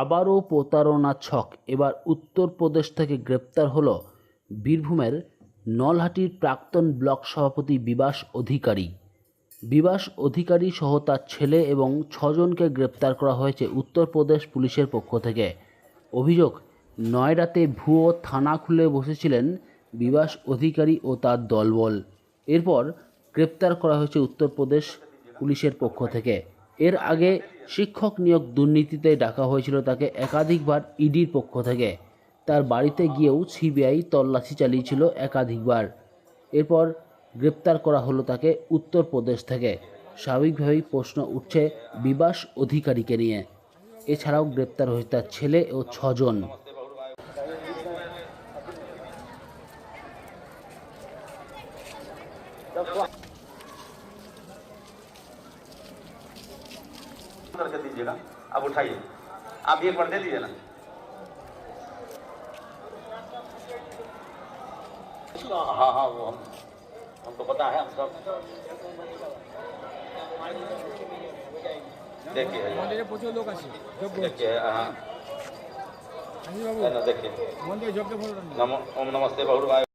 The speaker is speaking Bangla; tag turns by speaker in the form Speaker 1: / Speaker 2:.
Speaker 1: আবারও প্রতারণা ছক। এবার উত্তরপ্রদেশ থেকে গ্রেপ্তার হল বীরভূমের নলহাটির প্রাক্তন ব্লক সভাপতি বিবাস অধিকারী। বিবাস অধিকারী সহ তার ছেলে এবং ছজনকে গ্রেপ্তার করা হয়েছে উত্তরপ্রদেশ পুলিশের পক্ষ থেকে। অভিযোগ নয়ডাতে ভুয়ো থানা খুলে বসেছিলেন বিবাস অধিকারী ও তার দলবল। এরপর গ্রেপ্তার করা হয়েছে উত্তরপ্রদেশ পুলিশের পক্ষ থেকে। এর আগে শিক্ষক নিয়োগ দুর্নীতিতে ডাকা হয়েছিল তাকে একাধিকবার ইডির পক্ষ থেকে। তার বাড়িতে গিয়েও সিবিআই তল্লাশি চালিয়েছিল একাধিকবার। এরপর গ্রেপ্তার করা হলো তাকে উত্তরপ্রদেশ থেকে। স্বাভাবিকভাবেই প্রশ্ন উঠছে বিবাস অধিকারীকে নিয়ে। এছাড়াও গ্রেপ্তার হয়েছে তার ছেলে ও ছজন।
Speaker 2: करके दीजिएगा अब उठाइए आप एक बार दे दीजिए ना हाँ हाँ वो हम हमको पता है हम सब देखिए देखिए हाँ देखिए ओम नमस्ते बहुत भाई